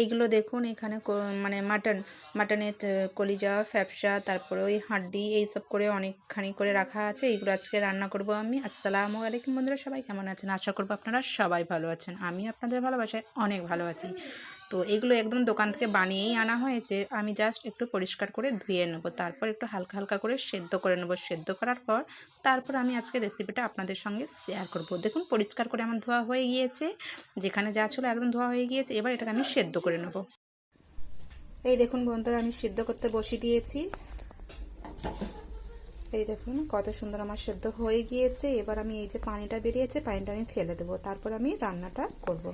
এইগুলো দেখুন, এখানে মানে মাটন, মাটনের কলিজা, ফ্যাপসা, তারপরে ওই হাড্ডি, এইসব করে অনেকখানি করে রাখা আছে। এইগুলো আজকে রান্না করব আমি। আসসালামু আলাইকুম বন্ধুরা, সবাই কেমন আছেন? আশা করব আপনারা সবাই ভালো আছেন। আমি আপনাদের ভালোবাসায় অনেক ভালো আছি। তো এগুলো একদম দোকান থেকে বানিয়েই আনা হয়েছে। আমি জাস্ট একটু পরিষ্কার করে ধুয়ে নেব। তারপর একটু হালকা হালকা করে সেদ্ধ করে নেব। সেদ্ধ করার পর তারপর আমি আজকে রেসিপিটা আপনাদের সঙ্গে শেয়ার করব। দেখুন, পরিষ্কার করে আমার ধোয়া হয়ে গিয়েছে। যেখানে যা ছিল একদম ধোয়া হয়ে গিয়েছে। এবার এটাকে আমি সেদ্ধ করে নেব। এই দেখুন বন্ধুরা, আমি সিদ্ধ করতে বসিয়ে দিয়েছি। এই দেখুন, কত সুন্দর আমার সেদ্ধ হয়ে গিয়েছে। এবার আমি এই যে পানিটা বেরিয়েছে, পানিটা আমি ফেলে দেবো। তারপর আমি রান্নাটা করব।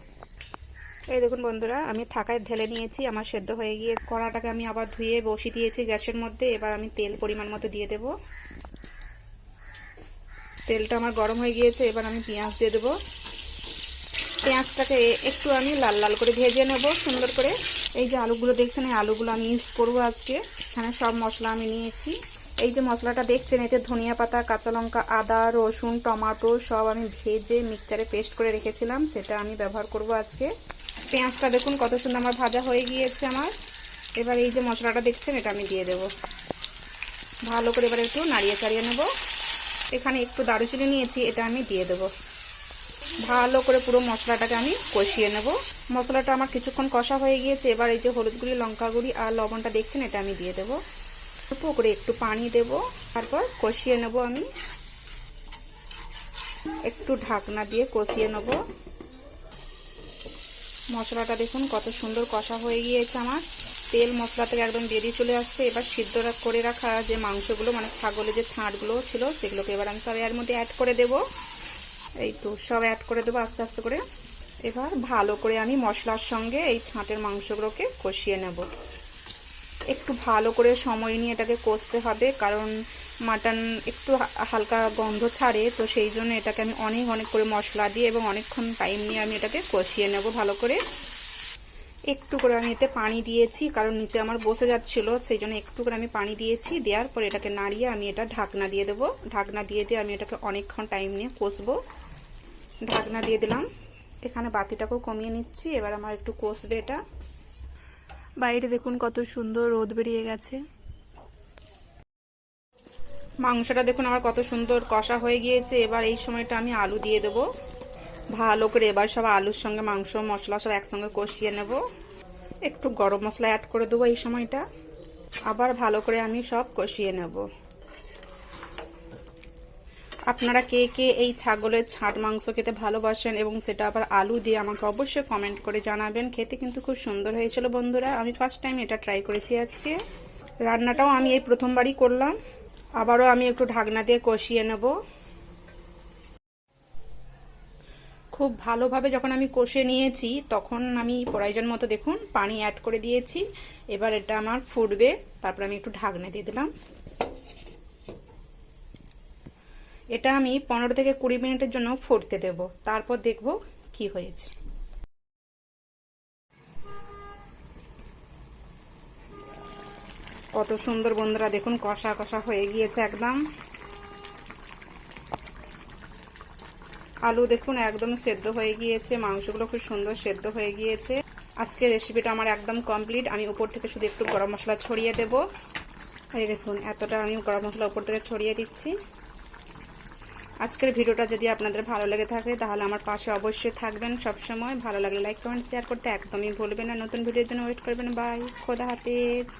এই দেখুন বন্ধুরা, আমি ঠাকায় ঢেলে নিয়েছি, আমার সেদ্ধ হয়ে গিয়ে কড়াটাকে আমি আবার ধুয়ে বসিয়ে দিয়েছি গ্যাসের মধ্যে, এবার আমি তেল পরিমাণ মতো দিয়ে দেব। তেলটা আমার গরম হয়ে গিয়েছে, এবার আমি পেঁয়াজ দিয়ে দেবো। পেঁয়াজটাকে একটু আমি লাল লাল করে ভেজে নেব, সুন্দর করে। এই যে আলুগুলো দেখছেন, এই আলুগুলো আমি ইউজ করব আজকে। এখানে সব মশলা আমি নিয়েছি। এই যে মশলাটা দেখছেন, এতে ধনিয়া পাতা, কাঁচা লঙ্কা, আদা, রসুন, টমাটো সব আমি ভেজে মিক্সচারে পেস্ট করে রেখেছিলাম, সেটা আমি ব্যবহার করব আজকে। পেঁয়াজটা দেখুন, কত সুন্দর আমার ভাজা হয়ে গিয়েছে আমার। এবার এই যে মশলাটা দেখছেন, এটা আমি দিয়ে দেব। ভালো করে এবার একটু নাড়িয়ে চাড়িয়ে নেব। এখানে একটু দারুচিনি নিয়েছি, এটা আমি দিয়ে দেবো। ভালো করে পুরো মশলাটাকে আমি কষিয়ে নেব। মশলাটা আমার কিছুক্ষণ কষা হয়ে গিয়েছে, এবার এই যে হলুদ গুঁড়ি, লঙ্কা গুঁড়ি আর লবণটা দেখছেন, এটা আমি দিয়ে দেবো। অল্প করে একটু পানি দেব, তারপর কষিয়ে নেব আমি। একটু ঢাকনা দিয়ে কষিয়ে নেব। মশলাটা দেখুন, কত সুন্দর কষা হয়ে গিয়েছে আমার। তেল মশলা থেকে একদম বেরিয়ে চলে আসছে। এবার সিদ্ধ করে রাখা যে মাংসগুলো মানে ছাগলের যে ছাঁটগুলো ছিল, সেগুলোকে এবার আমি সব এর মধ্যে অ্যাড করে দেবো। এই তো, সব অ্যাড করে দেবো আস্তে আস্তে করে। এবার ভালো করে আমি মশলার সঙ্গে এই ছাঁটের মাংসগুলোকে কষিয়ে নেব। একটু ভালো করে সময় নিয়ে এটাকে কষতে হবে, কারণ মাটন একটু হালকা গন্ধ ছাড়ে, তো সেই জন্য এটাকে আমি অনেক অনেক করে মশলা দিয়ে এবং অনেকক্ষণ টাইম নিয়ে আমি এটাকে কষিয়ে নেব ভালো করে। একটু করে আমি এতে পানি দিয়েছি, কারণ নিচে আমার বসে যাচ্ছিল, সেই জন্য একটু করে আমি পানি দিয়েছি। দেওয়ার পর এটাকে নাড়িয়ে আমি এটা ঢাকনা দিয়ে দেবো। ঢাকনা দিয়ে দিয়ে আমি এটাকে অনেকক্ষণ টাইম নিয়ে কষবো। ঢাকনা দিয়ে দিলাম। এখানে বাতিটাকেও কমিয়ে নিচ্ছি, এবার আমার একটু কষবে এটা। বাইরে দেখুন কত সুন্দর রোদ বেরিয়ে গেছে। মাংসটা দেখুন আমার কত সুন্দর কষা হয়ে গিয়েছে। এবার এই সময়টা আমি আলু দিয়ে দেবো। ভালো করে এবার সব আলুর সঙ্গে মাংস, মশলা সব একসঙ্গে কষিয়ে নেব। একটু গরম মশলা অ্যাড করে দেবো এই সময়টা। আবার ভালো করে আমি সব কষিয়ে নেব। আপনারা কে কে এই ছাগলের ছাট মাংস খেতে ভালোবাসেন এবং সেটা আবার আলু দিয়ে আমাকে অবশ্যই কমেন্ট করে জানাবেন। খেতে কিন্তু খুব সুন্দর হয়েছিল বন্ধুরা। আমি ফার্স্ট টাইম এটা ট্রাই করেছি আজকে। রান্নাটাও আমি এই প্রথমবারই করলাম। আবারও আমি একটু ঢাকনা দিয়ে কষিয়ে নেব। খুব ভালোভাবে যখন আমি কষে নিয়েছি, তখন আমি প্রয়োজন মতো দেখুন, পানি অ্যাড করে দিয়েছি। এবার এটা আমার ফুটবে, তারপর আমি একটু ঢাকনা দিয়ে দিলাম। এটা আমি পনেরো থেকে কুড়ি মিনিটের জন্য ফুটতে দেব। তারপর দেখব কি হয়েছে। কত সুন্দর বন্ধুরা, দেখুন, কষা কষা হয়ে গিয়েছে একদম। আলু দেখুন, একদম সেদ্ধ হয়ে গিয়েছে, মাংসগুলো খুব সুন্দর সেদ্ধ হয়ে গিয়েছে। আজকে রেসিপিটা আমার একদম কমপ্লিট আমি উপর থেকে শুধু একটু গরম মশলা ছড়িয়ে দেব। এই দেখুন, এতটা আমি গরম মশলা উপর থেকে ছড়িয়ে দিচ্ছি। আজকের ভিডিওটা যদি আপনাদের ভালো লেগে থাকে, তাহলে আমার পাশে অবশ্যই থাকবেন সবসময়। ভালো লাগলে লাইক কমেন্ট শেয়ার করতে একদমই ভুলবেন না। নতুন ভিডিওর জন্য ওয়েট করবেন। বাই খোদা হাফেজ।